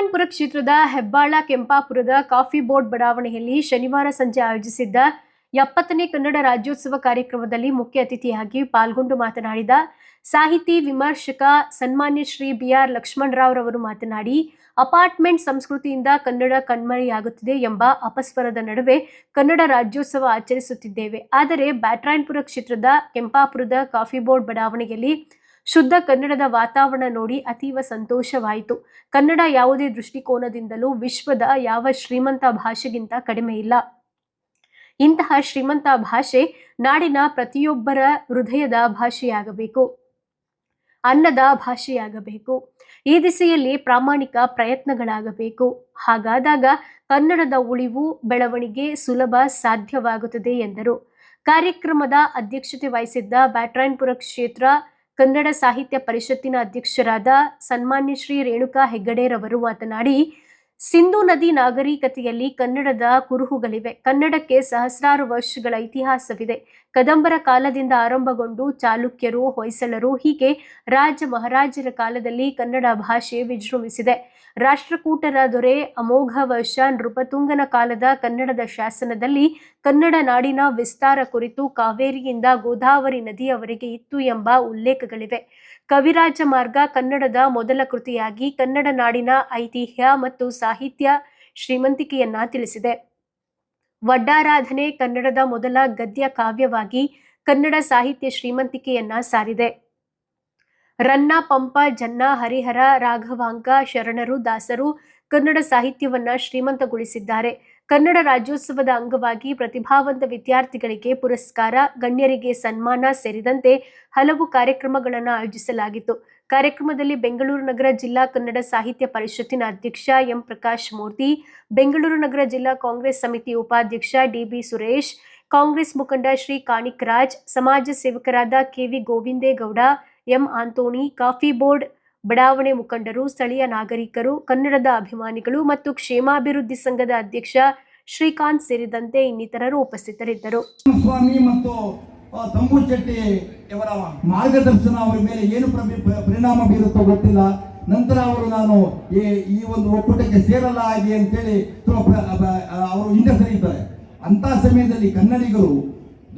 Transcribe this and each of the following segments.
ಬ್ಯಾಟ್ರಾಯನ್ಪುರ ಕ್ಷೇತ್ರದ Hebbal ಕೆಂಪಾಪುರದ coffee board ಬಡಾವಣೆಯಲ್ಲಿ ಶನಿವಾರ ಸಂಜೆ ಆಯೋಜಿಸಿದ್ದ ಎಪ್ಪತ್ತನೇ ಕನ್ನಡ ರಾಜ್ಯೋತ್ಸವ ಕಾರ್ಯಕ್ರಮದಲ್ಲಿ ಮುಖ್ಯ ಅತಿಥಿಯಾಗಿ ಪಾಲ್ಗೊಂಡು ಮಾತನಾಡಿದ ಸಾಹಿತಿ ವಿಮರ್ಶಕ ಸನ್ಮಾನ್ಯ ಶ್ರೀ ಬಿ ಬಿಆರ್ ಲಕ್ಷ್ಮಣರಾವ್ರವರು ಮಾತನಾಡಿ, ಅಪಾರ್ಟ್ಮೆಂಟ್ ಸಂಸ್ಕೃತಿಯಿಂದ ಕನ್ನಡ ಕಣ್ಮರೆಯಾಗುತ್ತಿದೆ ಎಂಬ ಅಪಸ್ವರದ ನಡುವೆ ಕನ್ನಡ ರಾಜ್ಯೋತ್ಸವ ಆಚರಿಸುತ್ತಿದ್ದೇವೆ. ಆದರೆ ಬ್ಯಾಟ್ರಾಯನ್ಪುರ ಕ್ಷೇತ್ರದ ಕೆಂಪಾಪುರದ ಕಾಫಿ ಬೋರ್ಡ್ ಬಡಾವಣೆಯಲ್ಲಿ ಶುದ್ಧ ಕನ್ನಡದ ವಾತಾವರಣ ನೋಡಿ ಅತೀವ ಸಂತೋಷವಾಯಿತು. ಕನ್ನಡ ಯಾವುದೇ ದೃಷ್ಟಿಕೋನದಿಂದಲೂ ವಿಶ್ವದ ಯಾವ ಶ್ರೀಮಂತ ಭಾಷೆಗಿಂತ ಕಡಿಮೆ ಇಲ್ಲ. ಇಂತಹ ಶ್ರೀಮಂತ ಭಾಷೆ ನಾಡಿನ ಪ್ರತಿಯೊಬ್ಬರ ಹೃದಯದ ಭಾಷೆಯಾಗಬೇಕು. ಅನ್ನದ ಭಾಷೆಯಾಗಬೇಕು. ಈ ದಿಸೆಯಲ್ಲಿ ಪ್ರಾಮಾಣಿಕ ಪ್ರಯತ್ನಗಳಾಗಬೇಕು. ಹಾಗಾದಾಗ ಕನ್ನಡದ ಉಳಿವು, ಬೆಳವಣಿಗೆ ಸುಲಭ ಸಾಧ್ಯವಾಗುತ್ತದೆ ಎಂದರು. ಕಾರ್ಯಕ್ರಮದ ಅಧ್ಯಕ್ಷತೆ ವಹಿಸಿದ್ದ ಬ್ಯಾಟ್ರಾಯನ್ಪುರ ಕ್ಷೇತ್ರ ಕನ್ನಡ ಸಾಹಿತ್ಯ ಪರಿಷತ್ತಿನ ಅಧ್ಯಕ್ಷರಾದ ಸನ್ಮಾನ್ಯ ಶ್ರೀ ರೇಣುಕಾ ಹೆಗ್ಗಡೆರವರು ಮಾತನಾಡಿ, ಸಿಂಧು ನದಿ ನಾಗರಿಕತೆಯಲ್ಲಿ ಕನ್ನಡದ ಕುರುಹುಗಳಿವೆ. ಕನ್ನಡಕ್ಕೆ ಸಹಸ್ರಾರು ವರ್ಷಗಳ ಇತಿಹಾಸವಿದೆ. ಕದಂಬರ ಕಾಲದಿಂದ ಆರಂಭಗೊಂಡು ಚಾಲುಕ್ಯರು, ಹೊಯ್ಸಳರು ಹೀಗೆ ರಾಜ ಮಹಾರಾಜರ ಕಾಲದಲ್ಲಿ ಕನ್ನಡ ಭಾಷೆ ವಿಜೃಂಭಿಸಿದೆ. ರಾಷ್ಟ್ರಕೂಟರ ದೊರೆ ಅಮೋಘ ವರ್ಷ ನೃಪತುಂಗನ ಕಾಲದ ಕನ್ನಡದ ಶಾಸನದಲ್ಲಿ ಕನ್ನಡ ನಾಡಿನ ವಿಸ್ತಾರ ಕುರಿತು ಕಾವೇರಿಯಿಂದ ಗೋದಾವರಿ ನದಿಯವರೆಗೆ ಇತ್ತು ಎಂಬ ಉಲ್ಲೇಖಗಳಿವೆ. ಕವಿರಾಜ ಮಾರ್ಗ ಕನ್ನಡದ ಮೊದಲ ಕೃತಿಯಾಗಿ ಕನ್ನಡ ನಾಡಿನ ಐತಿಹ್ಯ ಮತ್ತು ಸಾಹಿತ್ಯ ಶ್ರೀಮಂತಿಕೆಯನ್ನ ತಿಳಿಸಿದೆ. ವಡ್ಡಾರಾಧನೆ ಕನ್ನಡದ ಮೊದಲ ಗದ್ಯ ಕಾವ್ಯವಾಗಿ ಕನ್ನಡ ಸಾಹಿತ್ಯ ಶ್ರೀಮಂತಿಕೆಯನ್ನ ಸಾರಿದೆ. ರನ್ನ, ಪಂಪ, ಜನ್ನ, ಹರಿಹರ, ರಾಘವಾಂಕ, ಶರಣರು, ದಾಸರು ಕನ್ನಡ ಸಾಹಿತ್ಯವನ್ನ ಶ್ರೀಮಂತಗೊಳಿಸಿದ್ದಾರೆ. ಕನ್ನಡ ರಾಜ್ಯೋತ್ಸವದ ಅಂಗವಾಗಿ ಪ್ರತಿಭಾವಂತ ವಿದ್ಯಾರ್ಥಿಗಳಿಗೆ ಪುರಸ್ಕಾರ, ಗಣ್ಯರಿಗೆ ಸನ್ಮಾನ ಸೇರಿದಂತೆ ಹಲವು ಕಾರ್ಯಕ್ರಮಗಳನ್ನು ಆಯೋಜಿಸಲಾಗಿತ್ತು. ಕಾರ್ಯಕ್ರಮದಲ್ಲಿ ಬೆಂಗಳೂರು ನಗರ ಜಿಲ್ಲಾ ಕನ್ನಡ ಸಾಹಿತ್ಯ ಪರಿಷತ್ತಿನ ಅಧ್ಯಕ್ಷ ಎಂ ಪ್ರಕಾಶ್ ಮೂರ್ತಿ, ಬೆಂಗಳೂರು ನಗರ ಜಿಲ್ಲಾ ಕಾಂಗ್ರೆಸ್ ಸಮಿತಿ ಉಪಾಧ್ಯಕ್ಷ ಡಿಬಿ ಸುರೇಶ್, ಕಾಂಗ್ರೆಸ್ ಮುಖಂಡ ಶ್ರೀ ಕಾಣಿಕ್ ಸಮಾಜ ಸೇವಕರಾದ KV Govindegowda M Antony, coffee board ಬಡಾವಣೆ ಮುಖಂಡರು, ಸ್ಥಳೀಯ ನಾಗರಿಕರು, ಕನ್ನಡದ ಅಭಿಮಾನಿಗಳು ಮತ್ತು ಕ್ಷೇಮಾಭಿವೃದ್ಧಿ ಸಂಘದ ಅಧ್ಯಕ್ಷ ಶ್ರೀಕಾಂತ್ ಸೇರಿದಂತೆ ಇನ್ನಿತರರು ಉಪಸ್ಥಿತರಿದ್ದರು. ಸ್ವಾಮಿ ಮತ್ತು ತಂಬು ಶೆಟ್ಟಿ ಇವರ ಮಾರ್ಗದರ್ಶನ ಅವರ ಮೇಲೆ ಏನು ಪರಿಣಾಮ ಬೀರುತ್ತೋ ಗೊತ್ತಿಲ್ಲ. ನಂತರ ಅವರು ನಾನು ಈ ಒಂದು ಒಕ್ಕೂಟಕ್ಕೆ ಸೇರಲ್ಲ ಆಗಿ ಅಂತೇಳಿ ಅವರು ಹಿಂದೆ ಸರಿಯುತ್ತಾರೆ. ಅಂತ ಸಮಯದಲ್ಲಿ ಕನ್ನಡಿಗರು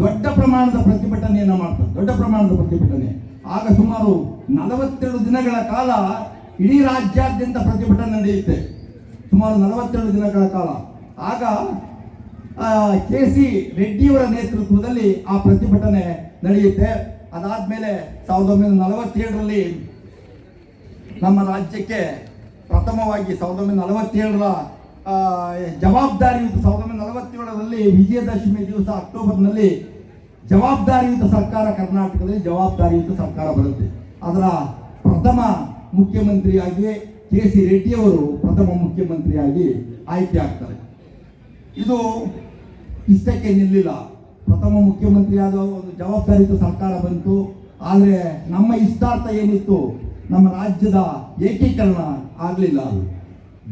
ದೊಡ್ಡ ಪ್ರಮಾಣದ ಪ್ರತಿಭಟನೆಯನ್ನು ಮಾಡ್ತಾರೆ. ದೊಡ್ಡ ಪ್ರಮಾಣದ ಪ್ರತಿಭಟನೆ. ಆಗ ಸುಮಾರು ನಲವತ್ತೆರಡು ದಿನಗಳ ಕಾಲ ಇಡೀ ರಾಜ್ಯಾದ್ಯಂತ ಪ್ರತಿಭಟನೆ ನಡೆಯುತ್ತೆ. ಸುಮಾರು ನಲವತ್ತೆರಡು ದಿನಗಳ ಕಾಲ. ಆಗ ಕೆ ಸಿ ರೆಡ್ಡಿಯವರ ನೇತೃತ್ವದಲ್ಲಿ ಆ ಪ್ರತಿಭಟನೆ ನಡೆಯುತ್ತೆ. ಅದಾದ್ಮೇಲೆ ಸಾವಿರದ ಒಂಬೈನೂರ ನಲವತ್ತೇಳರಲ್ಲಿ ನಮ್ಮ ರಾಜ್ಯಕ್ಕೆ ಪ್ರಥಮವಾಗಿ ಸಾವಿರದ ಒಂಬೈನೂರ ನಲವತ್ತೇಳರ ಜವಾಬ್ದಾರಿ ಸಾವಿರದ ಒಂಬೈನೂರ ನಲವತ್ತೇಳರಲ್ಲಿ ವಿಜಯದಶಮಿ ದಿವಸ ಅಕ್ಟೋಬರ್ನಲ್ಲಿ ಜವಾಬ್ದಾರಿಯುತ ಸರ್ಕಾರ ಕರ್ನಾಟಕದಲ್ಲಿ ಜವಾಬ್ದಾರಿಯುತ ಸರ್ಕಾರ ಬರುತ್ತೆ. ಅದರ ಪ್ರಥಮ ಮುಖ್ಯಮಂತ್ರಿಯಾಗಿ ಕೆ ಸಿ ರೆಡ್ಡಿಯವರು ಪ್ರಥಮ ಮುಖ್ಯಮಂತ್ರಿಯಾಗಿ ಆಯ್ಕೆ ಆಗ್ತಾರೆ. ಇದು ಇಷ್ಟಕ್ಕೆ ನಿಲ್ಲಿಲ್ಲ. ಪ್ರಥಮ ಮುಖ್ಯಮಂತ್ರಿಯಾದ ಒಂದು ಜವಾಬ್ದಾರಿಯುತ ಸರ್ಕಾರ ಬಂತು. ಆದರೆ ನಮ್ಮ ಇಷ್ಟಾರ್ಥ ಏನಿತ್ತು? ನಮ್ಮ ರಾಜ್ಯದ ಏಕೀಕರಣ ಆಗಲಿಲ್ಲ.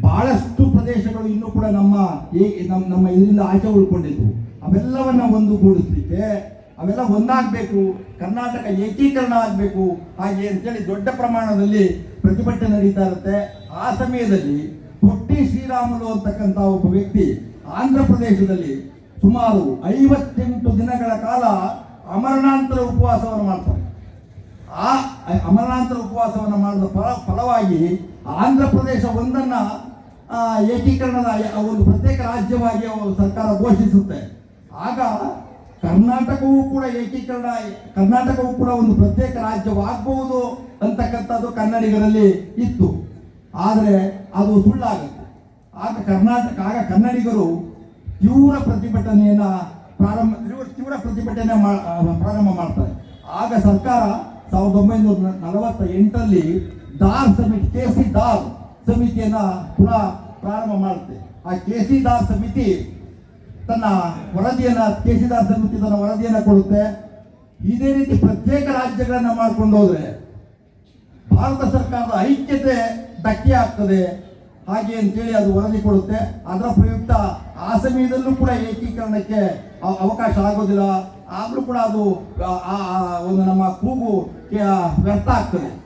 ಬಹಳಷ್ಟು ಪ್ರದೇಶಗಳು ಇನ್ನೂ ಕೂಡ ನಮ್ಮ ನಮ್ಮ ಇದರಿಂದ ಆಚೆ ಉಳ್ಕೊಂಡಿದ್ವು. ಅವೆಲ್ಲವನ್ನ ಒಂದುಗೂಡಿಸ್ಲಿಕ್ಕೆ ಅವೆಲ್ಲ ಒಂದಾಗಬೇಕು. ಕರ್ನಾಟಕ ಏಕೀಕರಣ ಆಗಬೇಕು. ಹಾಗೆ ಅಂತೇಳಿ ದೊಡ್ಡ ಪ್ರಮಾಣದಲ್ಲಿ ಪ್ರತಿಭಟನೆ ನಡೀತಾ ಇರುತ್ತೆ. ಆ ಸಮಯದಲ್ಲಿ ಪುಟ್ಟಿ ಶ್ರೀರಾಮುಲು ಅಂತಕ್ಕಂಥ ಒಬ್ಬ ವ್ಯಕ್ತಿ ಆಂಧ್ರ ಪ್ರದೇಶದಲ್ಲಿ ಸುಮಾರು ಐವತ್ತೆಂಟು ದಿನಗಳ ಕಾಲ ಅಮರಣಾಂತರ ಉಪವಾಸವನ್ನು ಮಾಡ್ತಾರೆ ಆ ಅಮರಣಾಂತರ ಉಪವಾಸವನ್ನು ಮಾಡಿದ ಫಲ, ಫಲವಾಗಿ ಆಂಧ್ರ ಪ್ರದೇಶ ಒಂದನ್ನ ಏಕೀಕರಣದ ಒಂದು ಪ್ರತ್ಯೇಕ ರಾಜ್ಯವಾಗಿ ಸರ್ಕಾರ ಘೋಷಿಸುತ್ತೆ. ಆಗ ಕರ್ನಾಟಕವೂ ಕೂಡ ಏಕೀಕರಣ ಕರ್ನಾಟಕವೂ ಕೂಡ ಒಂದು ಪ್ರತ್ಯೇಕ ರಾಜ್ಯವಾಗಬಹುದು ಅಂತಕ್ಕಂಥದ್ದು ಕನ್ನಡಿಗರಲ್ಲಿ ಇತ್ತು. ಆದರೆ ಅದು ಸುಳ್ಳಾಗುತ್ತೆ ಆಗ ಕರ್ನಾಟಕ, ಆಗ ಕನ್ನಡಿಗರು ತೀವ್ರ ಪ್ರತಿಭಟನೆಯನ್ನು ಪ್ರಾರಂಭ, ತೀವ್ರ ಪ್ರತಿಭಟನೆ ಪ್ರಾರಂಭ ಮಾಡ್ತಾರೆ. ಆಗ ಸರ್ಕಾರ ಸಾವಿರದ ಒಂಬೈನೂರ ನಲವತ್ತ ಎಂಟರಲ್ಲಿ ದಾರ್ ಸಮಿತಿ, ಕೆ ಸಿ ದಾರ್ ಸಮಿತಿಯನ್ನ ಪುನಃ ಪ್ರಾರಂಭ ಮಾಡುತ್ತೆ. ಆ ಕೆ ಸಿ ದಾರ್ ಸಮಿತಿ ತನ್ನ ವರದಿಯನ್ನ ಕೆ ಸಿ ದಾರ್ ಸಮಿತಿ ತನ್ನ ವರದಿಯನ್ನು ಕೊಡುತ್ತೆ. ಇದೇ ರೀತಿ ಪ್ರತ್ಯೇಕ ರಾಜ್ಯಗಳನ್ನು ಮಾಡ್ಕೊಂಡು ಹೋದ್ರೆ ಭಾರತ ಸರ್ಕಾರದ ಐಕ್ಯತೆ ಧಕ್ಕೆ ಆಗ್ತದೆ. ಹಾಗೆ ಅಂತೇಳಿ ಅದು ವರದಿ ಕೊಡುತ್ತೆ. ಅದರ ಪ್ರಯುಕ್ತ ಆ ಸಮಯದಲ್ಲೂ ಕೂಡ ಏಕೀಕರಣಕ್ಕೆ ಅವ- ಅವಕಾಶ ಆಗೋದಿಲ್ಲ. ಆದರೂ ಕೂಡ ಅದು ಒಂದು ನಮ್ಮ ಕೂಗು ವ್ಯರ್ಥ ಆಗ್ತದೆ.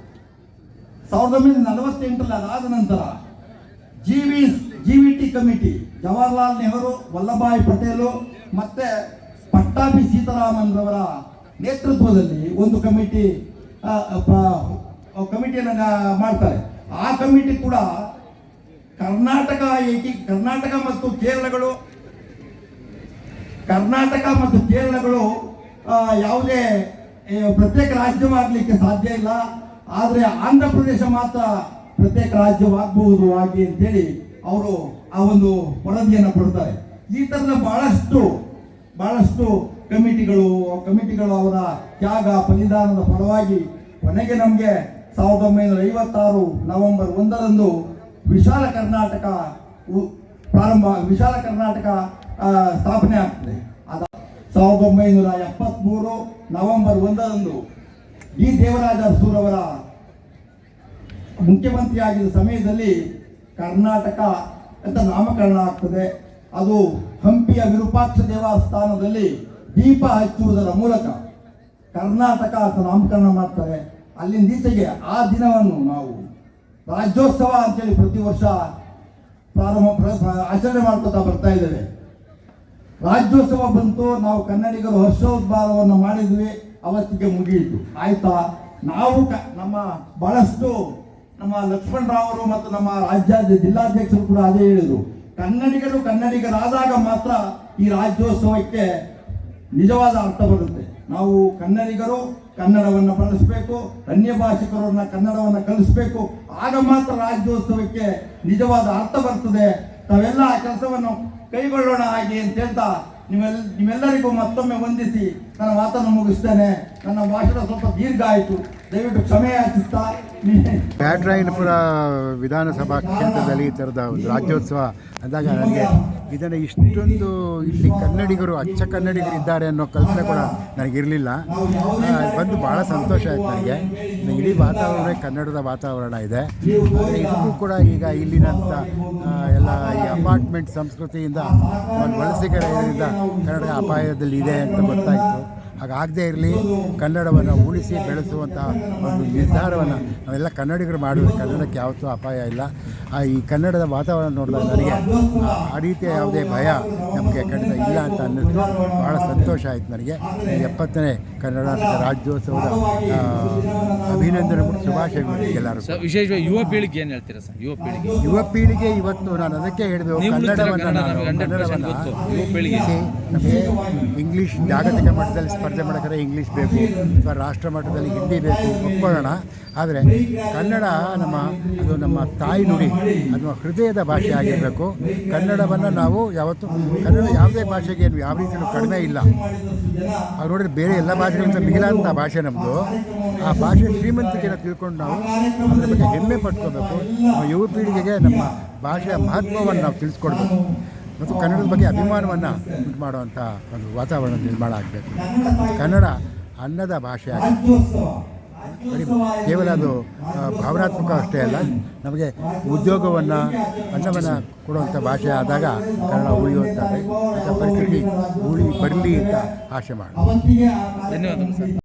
ಸಾವಿರದ ಒಂಬೈನೂರ ನಲವತ್ತೆಂಟರಲ್ಲಿ ಅದಾದ ನಂತರ G G V T committee Jawaharlal Nehru Vallabhbhai Patel ಮತ್ತೆ ಪಟ್ಟಾಭಿ ಸೀತಾರಾಮನ್ ರವರ ನೇತೃತ್ವದಲ್ಲಿ ಒಂದು ಕಮಿಟಿ ಕಮಿಟಿಯನ್ನ ಮಾಡ್ತಾರೆ. ಆ ಕಮಿಟಿ ಕೂಡ ಕರ್ನಾಟಕ ಏಕಿ, ಕರ್ನಾಟಕ ಮತ್ತು ಕೇರಳಗಳು, ಕರ್ನಾಟಕ ಮತ್ತು ಕೇರಳಗಳು ಯಾವುದೇ ಪ್ರತ್ಯೇಕ ರಾಜ್ಯವಾಗಲಿಕ್ಕೆ ಸಾಧ್ಯ ಇಲ್ಲ. ಆದರೆ ಆಂಧ್ರ ಪ್ರದೇಶ ಮಾತ್ರ ಪ್ರತ್ಯೇಕ ರಾಜ್ಯವಾಗಬಹುದು ಹಾಗೆ ಅಂತೇಳಿ ಅವರು ಆ ಒಂದು ವರದಿಯನ್ನು ಕೊಡ್ತಾರೆ. ಈ ಥರದ ಬಹಳಷ್ಟು ಬಹಳಷ್ಟು ಕಮಿಟಿಗಳು ಕಮಿಟಿಗಳು ಅವರ ತ್ಯಾಗ, ಬಲಿದಾನದ ಫಲವಾಗಿ ಕೊನೆಗೆ ನಮಗೆ ಸಾವಿರದ ಒಂಬೈನೂರ ಐವತ್ತಾರು ನವೆಂಬರ್ ಒಂದರಂದು ವಿಶಾಲ ಕರ್ನಾಟಕ ಪ್ರಾರಂಭ, ವಿಶಾಲ ಕರ್ನಾಟಕ ಸ್ಥಾಪನೆ ಆಗ್ತದೆ. ಅದ ಸಾವಿರದ ಒಂಬೈನೂರ ಎಪ್ಪತ್ತ್ಮೂರು ನವೆಂಬರ್ ಒಂದರಂದು ಡಿ ದೇವರಾಜ ಸೂರವರ ಮುಖ್ಯಮಂತ್ರಿಯಾಗಿದ್ದ ಸಮಯದಲ್ಲಿ ಕರ್ನಾಟಕ ಅಂತ ನಾಮಕರಣ ಆಗ್ತದೆ, ಅದು ಹಂಪಿಯ ವಿರೂಪಾಕ್ಷ ದೇವಸ್ಥಾನದಲ್ಲಿ ದೀಪ ಹಚ್ಚುವುದರ ಮೂಲಕ ಕರ್ನಾಟಕ ಅಂತ ನಾಮಕರಣ ಮಾಡ್ತಾರೆ. ಅಲ್ಲಿಂದೀಚೆಗೆ ಆ ದಿನವನ್ನು ನಾವು ರಾಜ್ಯೋತ್ಸವ ಅಂತೇಳಿ ಪ್ರತಿ ವರ್ಷ ಪ್ರಾರಂಭ ಪ್ರ- ಪ್ರ- ಆಚರಣೆ ಮಾಡ್ಕೊತಾ ಬರ್ತಾ ಇದ್ದೇವೆ. ರಾಜ್ಯೋತ್ಸವ ಬಂತು, ನಾವು ಕನ್ನಡಿಗರು ಹರ್ಷೋದ್ಭಾರವನ್ನು ಮಾಡಿದ್ವಿ, ಅವತ್ತಿಗೆ ಮುಗಿಯಿತು. ಆಯ್ತಾ? ನಾವು ನಮ್ಮ ಬಹಳಷ್ಟು ನಮ್ಮ ಲಕ್ಷ್ಮಣ್ ಅವರು ಮತ್ತು ನಮ್ಮ ರಾಜ್ಯ ಜಿಲ್ಲಾಧ್ಯಕ್ಷರು ಕೂಡ ಅದೇ ಹೇಳಿದರು. ಕನ್ನಡಿಗರು ಕನ್ನಡಿಗರಾದಾಗ ಮಾತ್ರ ಈ ರಾಜ್ಯೋತ್ಸವಕ್ಕೆ ನಿಜವಾದ ಅರ್ಥ ಬರುತ್ತೆ. ನಾವು ಕನ್ನಡಿಗರು ಕನ್ನಡವನ್ನು ಬಳಸಬೇಕು, ಅನ್ಯ ಭಾಷಿಕರನ್ನ ಕನ್ನಡವನ್ನು ಕಲಿಸಬೇಕು, ಆಗ ಮಾತ್ರ ರಾಜ್ಯೋತ್ಸವಕ್ಕೆ ನಿಜವಾದ ಅರ್ಥ ಬರ್ತದೆ. ತಾವೆಲ್ಲ ಆ ಕೆಲಸವನ್ನು ಕೈಗೊಳ್ಳೋಣ ಹಾಗೆ ಅಂತ ಹೇಳ್ತಾ ನಿಮ್ಮೆಲ್ಲ ನಿಮ್ಮೆಲ್ಲರಿಗೂ ಮತ್ತೊಮ್ಮೆ ವಂದಿಸಿ ನನ್ನ ಮಾತನ್ನು ಮುಗಿಸ್ತೇನೆ. ನನ್ನ ಭಾಷಣ ಸ್ವಲ್ಪ ದೀರ್ಘ ಆಯಿತು. ದಯವಿಟ್ಟು ಬ್ಯಾಟ್ರಾಯನಪುರ ವಿಧಾನಸಭಾ ಕ್ಷೇತ್ರದಲ್ಲಿ ಈ ಥರದ ಒಂದು ರಾಜ್ಯೋತ್ಸವ ಅಂದಾಗ ನನಗೆ ಇದನ್ನು ಇಷ್ಟೊಂದು ಇಲ್ಲಿ ಕನ್ನಡಿಗರು, ಅಚ್ಚ ಕನ್ನಡಿಗರು ಇದ್ದಾರೆ ಅನ್ನೋ ಕಲ್ಪನೆ ಕೂಡ ನನಗಿರಲಿಲ್ಲ. ಬಂದು ಭಾಳ ಸಂತೋಷ ಆಯಿತು ನನಗೆ. ನನಗೆ ಇಡೀ ವಾತಾವರಣವೇ ಕನ್ನಡದ ವಾತಾವರಣ ಇದೆ. ಆದರೆ ಇದಕ್ಕೂ ಕೂಡ ಈಗ ಇಲ್ಲಿನಂಥ ಎಲ್ಲ ಈ ಅಪಾರ್ಟ್ಮೆಂಟ್ ಸಂಸ್ಕೃತಿಯಿಂದ, ಒಂದು ಇದರಿಂದ ಕನ್ನಡ ಅಪಾಯದಲ್ಲಿ ಇದೆ ಅಂತ ಗೊತ್ತಾಯಿತು. ಹಾಗಾಗದೇ ಇರಲಿ ಕನ್ನಡವನ್ನು ಉಳಿಸಿ ಬೆಳೆಸುವಂಥ ಒಂದು ನಿರ್ಧಾರವನ್ನು ನಾವೆಲ್ಲ ಕನ್ನಡಿಗರು ಮಾಡಿದ್ರೆ ಕನ್ನಡಕ್ಕೆ ಯಾವತ್ತೂ ಅಪಾಯ ಇಲ್ಲ. ಆ ಈ ಕನ್ನಡದ ವಾತಾವರಣ ನೋಡಿದಾಗ ನನಗೆ ಆ- ರೀತಿಯ ಯಾವುದೇ ಭಯ ನಮಗೆ ಖಂಡಿತ ಇಲ್ಲ ಅಂತ ಅನ್ನಿಸ್ತು. ಭಾಳ ಸಂತೋಷ ಆಯಿತು ನನಗೆ. ಎಪ್ಪತ್ತನೇ ಕನ್ನಡ ರಾಜ್ಯೋತ್ಸವದ ಅಭಿನಂದನೆ ಶುಭಾಶಯಗಳು ಎಲ್ಲರೂ ವಿಶೇಷವಾಗಿ ಯುವ ಪೀಳಿಗೆ ಏನು ಹೇಳ್ತೀರಾ ಸರ್? ಯುವ ಪೀಳಿಗೆ ಯುವ ಪೀಳಿಗೆ ಇವತ್ತು ನಾನು ಅದಕ್ಕೆ ಹೇಳಿದೆ ಕನ್ನಡವನ್ನು ಕನ್ನಡವನ್ನು ನಮಗೆ ಇಂಗ್ಲೀಷ್ ಜಾಗತಿಕ ಮಟ್ಟದಲ್ಲಿ ಸ್ಪರ್ಧೆ ಮಾಡೋಕ್ಕೆ ಇಂಗ್ಲೀಷ್ ಬೇಕು, ಅಥವಾ ರಾಷ್ಟ್ರ ಮಟ್ಟದಲ್ಲಿ ಹಿಂದಿ ಬೇಕು, ಒಪ್ಕೊಳ್ಳೋಣ. ಆದರೆ ಕನ್ನಡ ನಮ್ಮ, ಅದು ನಮ್ಮ ತಾಯಿ ನುಡಿ, ಅದು ಹೃದಯದ ಭಾಷೆ ಆಗಿರಬೇಕು. ಕನ್ನಡವನ್ನು ನಾವು ಯಾವತ್ತು, ಕನ್ನಡ ಯಾವುದೇ ಭಾಷೆಗೆ ಏನು ಯಾವ ರೀತಿಯೂ ಕಡಿಮೆ ಇಲ್ಲ. ಅವ್ರು ನೋಡಿದ್ರೆ ಬೇರೆ ಎಲ್ಲ ಭಾಷೆಗಳಿಂದ ಮಿಗಿಲಾದಂಥ ಭಾಷೆ ನಮ್ಮದು ಆ ಭಾಷೆ ಶ್ರೀಮಂತಿಕೆಯನ್ನು ತಿಳ್ಕೊಂಡು ನಾವು ಅದ್ರ ಬಗ್ಗೆ ಹೆಮ್ಮೆ ಪಡ್ಕೋಬೇಕು ಯುವ ಪೀಳಿಗೆಗೆ ನಮ್ಮ ಭಾಷೆಯ ಮಹತ್ವವನ್ನು ನಾವು ತಿಳಿಸ್ಕೊಡ್ಬೇಕು. ಮತ್ತು ಕನ್ನಡದ ಬಗ್ಗೆ ಅಭಿಮಾನವನ್ನು ಉಂಟು ಮಾಡುವಂಥ ಒಂದು ವಾತಾವರಣ ನಿರ್ಮಾಣ ಆಗಬೇಕು. ಕನ್ನಡ ಅನ್ನದ ಭಾಷೆ ಆಗಿ. ಬರೀ ಕೇವಲ ಅದು ಭಾವನಾತ್ಮಕ ಅಷ್ಟೇ ಅಲ್ಲ, ನಮಗೆ ಉದ್ಯೋಗವನ್ನು, ಅನ್ನವನ್ನು ಕೊಡುವಂಥ ಭಾಷೆ ಆದಾಗ ಕನ್ನಡ ಉಳಿಯುವಂಥ ಪರಿಸ್ಥಿತಿ ಉಳಿ ಬರಲಿ ಅಂತ ಆಶೆ ಮಾಡಿ. ಧನ್ಯವಾದಗಳು